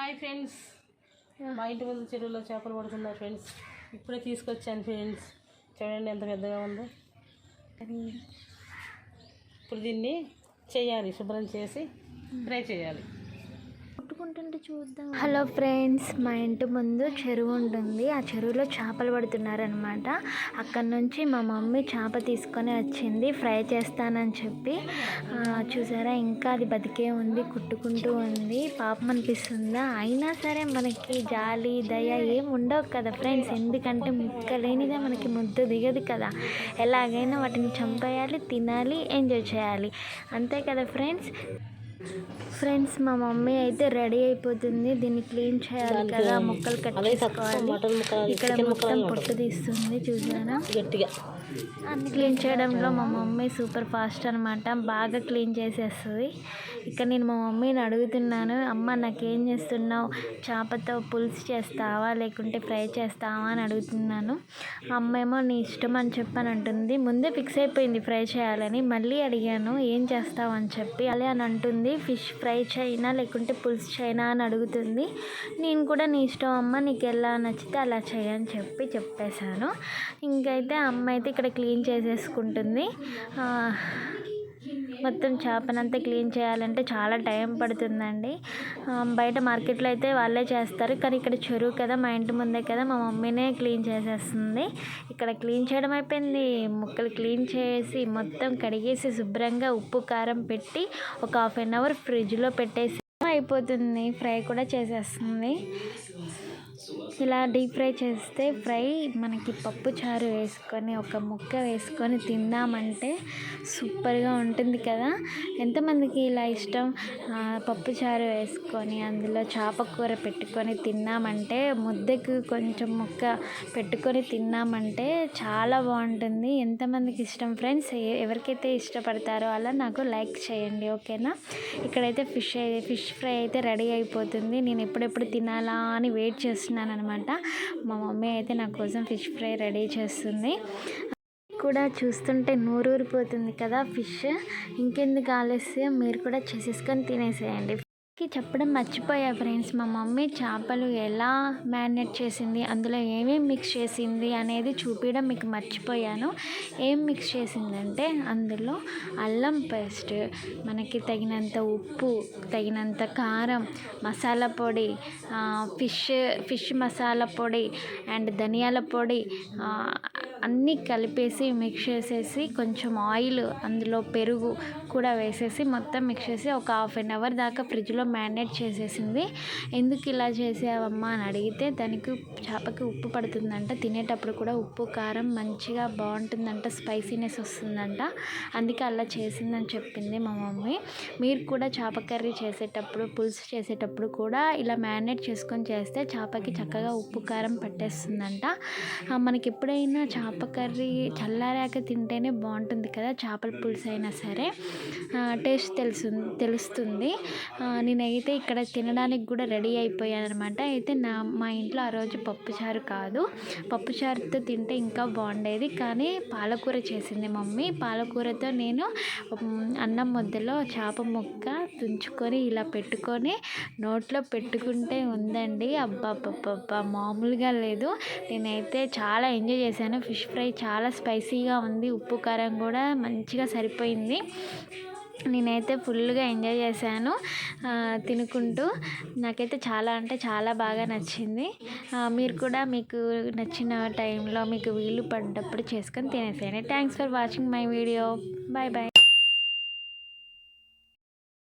Hi friends. మా ఇంటి ముందు చెరువులో చేపలు పడుతున్నారు ఫ్రెండ్స్. ఇప్పుడే తీసుకొచ్చాను ఫ్రెండ్స్. చూడండి ఎంత పెద్దగా ఉందో. ఇప్పుడు దీన్ని చేయాలి శుభ్రం చేసి ఫ్రై చేయాలి. కొట్టుకుంటుంటే చూద్దాం. హలో ఫ్రెండ్స్ మా ఇంటి ముందు చెరువు ఉంటుంది. ఆ చెరువులో చేపలు పడుతున్నారనమాట అక్కడ నుంచి మా మమ్మీ చేప తీసుకొని వచ్చింది. ఫ్రై చేస్తానని చెప్పి. చూసారా? ఇంకా అది బతికే ఉంది కుట్టుకుంటూ ఉంది. పాపం అనిపిస్తుందా? అయినా సరే మనకి జాలి దయ ఏం ఉండవు కదా ఫ్రెండ్స్. ఎందుకంటే ముక్క లేనిదే మనకి ముద్ద దిగదు కదా. ఎలాగైనా వాటిని చంపేయాలి తినాలి ఎంజాయ్ చేయాలి. అంతే కదా ఫ్రెండ్స్? ఫ్రెండ్స్ మా మమ్మీ అయితే రెడీ అయిపోతుంది. దీన్ని క్లీన్ చేయాలి కదా ముక్కలు కట్ చేసుకోవాలి. ఇక్కడ మొత్తం ముక్కలు పొట్టు తీస్తుంది చూసారా? గట్టిగా. అన్ని క్లీన్ చేయడంలో మా మమ్మీ సూపర్ ఫాస్ట్ అనమాట బాగా క్లీన్ చేసేస్తుంది. ఇక్కడ నేను మా మమ్మీని అడుగుతున్నాను అమ్మ నాకేం చేస్తున్నావు? చేపతో పులుసు చేస్తావా? లేకుంటే ఫ్రై చేస్తావా? అని అడుగుతున్నాను. అమ్మ ఏమో నీ ఇష్టం అని చెప్పని అంటుంది. ముందే ఫిక్స్ అయిపోయింది ఫ్రై చేయాలని. మళ్ళీ అడిగాను ఏం చేస్తావు? అని చెప్పి. అలా అని అంటుంది. ఫిష్ ఫ్రై చైనా లేకుంటే పులుసు చైనా అని అడుగుతుంది. నేను కూడా నీ ఇష్టం అమ్మ నీకు ఎలా నచ్చితే అలా చేయని చెప్పి చెప్పేశాను. ఇంకైతే అమ్మ అయితే ఇక్కడ క్లీన్ చేసేసుకుంటుంది. మొత్తం చేపనంతా క్లీన్ చేయాలంటే చాలా టైం పడుతుందండి. బయట మార్కెట్లో అయితే వాళ్ళే చేస్తారు. కానీ ఇక్కడ చెరువు కదా మా ఇంటి ముందే కదా మా మమ్మీనే క్లీన్ చేసేస్తుంది. ఇక్కడ క్లీన్ చేయడం అయిపోయింది. ముక్కలు క్లీన్ చేసి మొత్తం కడిగేసి శుభ్రంగా ఉప్పు కారం పెట్టి ఒక హాఫ్ అన్ అవర్ ఫ్రిడ్జ్లో పెట్టేసి అయిపోతుంది. ఫ్రై కూడా చేసేస్తుంది. ఇలా డీప్ ఫ్రై చేస్తే ఫ్రై మనకి పప్పు చారు వేసుకొని ఒక ముక్క వేసుకొని తిందామంటే సూపర్గా ఉంటుంది కదా. ఎంతమందికి ఇలా ఇష్టం? పప్పు చారు వేసుకొని అందులో చేప కూర పెట్టుకొని తిన్నామంటే ముద్దకు కొంచెం ముక్క పెట్టుకొని తిన్నామంటే చాలా బాగుంటుంది. ఎంతమందికి ఇష్టం? ఫ్రెండ్స్ ఎవరికైతే ఇష్టపడతారో అలా నాకు లైక్ చేయండి ఓకేనా? ఇక్కడైతే ఫిష్ ఫిష్ ఫ్రై అయితే రెడీ అయిపోతుంది. నేను ఎప్పుడెప్పుడు తినాలా అని వెయిట్ చేస్తున్నాను అనమాట మా మమ్మీ అయితే నా కోసం ఫిష్ ఫ్రై రెడీ చేస్తుంది. కూడా చూస్తుంటే నూరూరిపోతుంది కదా ఫిష్. ఇంకెందుకు ఆలస్యం? మీరు కూడా చేసేసుకొని తినేసేయండి. కి చెప్పడం మర్చిపోయా ఫ్రెండ్స్. మా మమ్మీ చేపలు ఎలా మ్యారినేట్ చేసింది అందులో ఏమేమి మిక్స్ చేసింది అనేది చూపించడం మీకు మర్చిపోయాను. ఏం మిక్స్ చేసిందంటే అందులో అల్లం పేస్ట్ మనకి తగినంత ఉప్పు తగినంత కారం మసాలా పొడి ఫిష్ ఫిష్ మసాలా పొడి అండ్ ధనియాల పొడి అన్నీ కలిపేసి మిక్స్ చేసేసి కొంచెం ఆయిల్ అందులో పెరుగు కూడా వేసేసి మొత్తం మిక్స్ చేసి ఒక హాఫ్ అన్ అవర్ దాకా ఫ్రిడ్జ్లో మ్యారినేట్ చేసేసింది. ఎందుకు ఇలా చేసావమ్మా? అని అడిగితే దానికి చేపకి ఉప్పు పడుతుందంట. తినేటప్పుడు కూడా ఉప్పు కారం మంచిగా బాగుంటుందంట స్పైసీనెస్ వస్తుందంట. అందుకే అలా చేసిందని చెప్పింది మా మమ్మీ. మీరు కూడా చేప కర్రీ చేసేటప్పుడు పులుసు చేసేటప్పుడు కూడా ఇలా మ్యారినేట్ చేసుకొని చేస్తే చేపకి చక్కగా ఉప్పు కారం పట్టేస్తుందంట. మనకి ఎప్పుడైనా చేప కర్రీ చల్లారాక తింటేనే బాగుంటుంది కదా చేపల పులుసు అయినా సరే. టేస్ట్ తెలుసు తెలుస్తుంది. నేనైతే ఇక్కడ తినడానికి కూడా రెడీ అయిపోయాను అనమాట అయితే నా మా ఇంట్లో ఆ రోజు పప్పుచారు కాదు. పప్పుచారుతో తింటే ఇంకా బాగుండేది. కానీ పాలకూర చేసింది మమ్మీ. పాలకూరతో నేను అన్నం ముద్దలో చేప ముక్క తుంచుకొని ఇలా పెట్టుకొని నోట్లో పెట్టుకుంటే ఉందండి. అబ్బా మామూలుగా లేదు. నేనైతే చాలా ఎంజాయ్ చేశాను ఫిష్ ఫిష్ ఫ్రై చాలా స్పైసీగా ఉంది. ఉప్పు కారం కూడా మంచిగా సరిపోయింది. నేనైతే ఫుల్గా ఎంజాయ్ చేశాను. తినుకుంటూ. నాకైతే చాలా అంటే చాలా బాగా నచ్చింది. మీరు కూడా మీకు నచ్చిన టైంలో మీకు వీలు పడ్డప్పుడు చేసుకొని తినేసేయండి. Thanks for watching my video bye bye